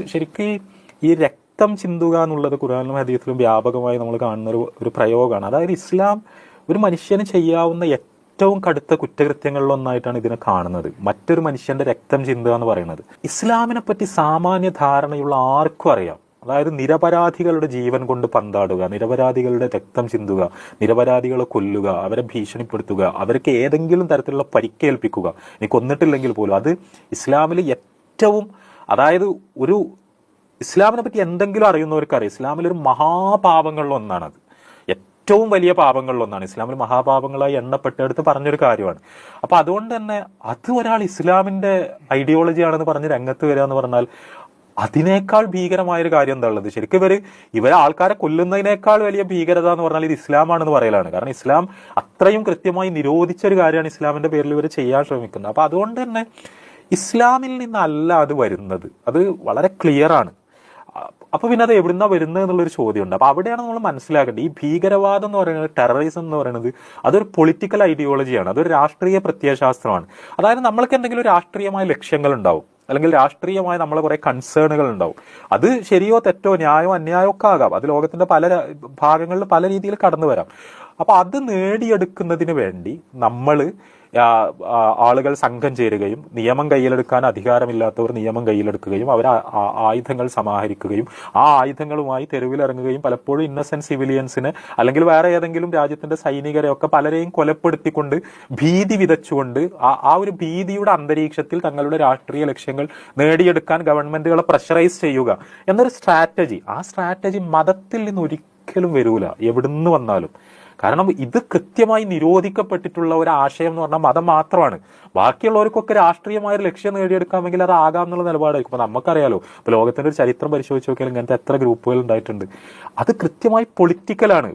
ശരിക്കും ഈ- രക്തം ചിന്തുക എന്നുള്ളത് ഖുറാനിലും ഹദീസിലും വ്യാപകമായി നമ്മൾ കാണുന്ന ഒരു ഒരു പ്രയോഗമാണ്. അതായത് ഇസ്ലാം ഒരു മനുഷ്യന് ചെയ്യാവുന്ന ഏറ്റവും കടുത്ത കുറ്റകൃത്യങ്ങളിലൊന്നായിട്ടാണ് ഇതിനെ കാണുന്നത്. മറ്റൊരു മനുഷ്യന്റെ രക്തം ചിന്തുക എന്ന് പറയുന്നത്. ഇസ്ലാമിനെ പറ്റി സാമാന്യ ധാരണയുള്ള ആർക്കും അറിയാം. അതായത് നിരപരാധികളുടെ ജീവൻ കൊണ്ട് പന്താടുക നിരപരാധികളുടെ രക്തം ചിന്തുക നിരപരാധികളെ കൊല്ലുക അവരെ ഭീഷണിപ്പെടുത്തുക അവർക്ക് ഏതെങ്കിലും തരത്തിലുള്ള പരിക്കേൽപ്പിക്കുക ഇനി കൊന്നിട്ടില്ലെങ്കിൽ പോലും. അത് ഇസ്ലാമിൽ ഏറ്റവും അതായത് ഒരു ഇസ്ലാമിനെ പറ്റി എന്തെങ്കിലും അറിയുന്നവർക്കറിയാം. ഇസ്ലാമിലൊരു മഹാപാപങ്ങളിൽ ഒന്നാണത്. ഏറ്റവും വലിയ പാപങ്ങളിലൊന്നാണ് ഇസ്ലാമിൽ മഹാപാപങ്ങളായി എണ്ണപ്പെട്ടെടുത്ത് പറഞ്ഞൊരു കാര്യമാണ്. അപ്പോൾ അതുകൊണ്ട് തന്നെ അത് ഒരാൾ ഇസ്ലാമിന്റെ ഐഡിയോളജി ആണെന്ന് പറഞ്ഞ് രംഗത്ത് വരിക എന്ന് പറഞ്ഞാൽ അതിനേക്കാൾ ഭീകരമായൊരു കാര്യം എന്താ ഉള്ളത് ശരിക്കും ഇവർ ഇവരെ ആൾക്കാരെ കൊല്ലുന്നതിനേക്കാൾ വലിയ ഭീകരത എന്ന് പറഞ്ഞാൽ ഇത് ഇസ്ലാമാണെന്ന് പറയലാണ്. കാരണം ഇസ്ലാം അത്രയും കൃത്യമായി നിരോധിച്ച ഒരു കാര്യമാണ് ഇസ്ലാമിന്റെ പേരിൽ ഇവർ ചെയ്യാൻ ശ്രമിക്കുന്നത്. അപ്പോൾ അതുകൊണ്ട് തന്നെ ഇസ്ലാമിൽ നിന്നല്ല അത് വരുന്നത്. അത് വളരെ ക്ലിയർ ആണ് അപ്പോൾ പിന്നെ അത് എവിടുന്നാ വരുന്നത് എന്നുള്ളൊരു ചോദ്യമുണ്ട്. അപ്പോൾ അവിടെയാണ് നമ്മൾ മനസ്സിലാക്കേണ്ടത്. ഈ ഭീകരവാദം എന്ന് പറയുന്നത് ടെററിസം എന്ന് പറയുന്നത് അതൊരു പൊളിറ്റിക്കൽ ഐഡിയോളജിയാണ് അതൊരു രാഷ്ട്രീയ പ്രത്യയശാസ്ത്രമാണ്. അതായത് നമ്മൾക്ക് എന്തെങ്കിലും രാഷ്ട്രീയമായ ലക്ഷ്യങ്ങൾ ഉണ്ടാവും. അല്ലെങ്കിൽ രാഷ്ട്രീയമായ നമ്മളെ കുറെ കൺസേണുകൾ ഉണ്ടാവും. അത് ശരിയോ തെറ്റോ ന്യായോ അന്യായോ ഒക്കെ ആകാം. അത് ലോകത്തിന്റെ പല ഭാഗങ്ങളിൽ പല രീതിയിൽ കടന്നു വരാം അപ്പൊ അത് നേടിയെടുക്കുന്നതിന് വേണ്ടി നമ്മൾ ആളുകൾ സംഘം ചേരുകയും നിയമം കയ്യിലെടുക്കാൻ അധികാരമില്ലാത്തവർ നിയമം കയ്യിലെടുക്കുകയും അവർ ആയുധങ്ങൾ സമാഹരിക്കുകയും ആ ആയുധങ്ങളുമായി തെരുവിലിറങ്ങുകയും പലപ്പോഴും ഇന്നസെന്റ് സിവിലിയൻസിന് അല്ലെങ്കിൽ വേറെ ഏതെങ്കിലും രാജ്യത്തിന്റെ സൈനികരെ ഒക്കെ പലരെയും കൊലപ്പെടുത്തിക്കൊണ്ട് ഭീതി വിതച്ചുകൊണ്ട് ആ ഒരു ഭീതിയുടെ അന്തരീക്ഷത്തിൽ തങ്ങളുടെ രാഷ്ട്രീയ ലക്ഷ്യങ്ങൾ നേടിയെടുക്കാൻ ഗവൺമെന്റുകളെ പ്രഷറൈസ് ചെയ്യുക എന്നൊരു സ്ട്രാറ്റജി ആ സ്ട്രാറ്റജി മതത്തിൽ നിന്ന് ഒരിക്കലും വരൂല. എവിടുന്ന് വന്നാലും. കാരണം ഇത് കൃത്യമായി നിരോധിക്കപ്പെട്ടിട്ടുള്ള ഒരു ആശയം എന്ന് പറഞ്ഞാൽ മതം മാത്രമാണ്. ബാക്കിയുള്ളവർക്കൊക്കെ രാഷ്ട്രീയമായ ഒരു ലക്ഷ്യം നേടിയെടുക്കാമെങ്കിൽ അത് ആകാം എന്നുള്ള നിലപാടായിരിക്കും. അപ്പോൾ നമുക്കറിയാലോ ഇപ്പൊ ലോകത്തിന്റെ ഒരു ചരിത്രം പരിശോധിച്ച് നോക്കിയാൽ ഇങ്ങനത്തെ എത്ര ഗ്രൂപ്പുകൾ ഉണ്ടായിട്ടുണ്ട്. അത് കൃത്യമായി പൊളിറ്റിക്കലാണ്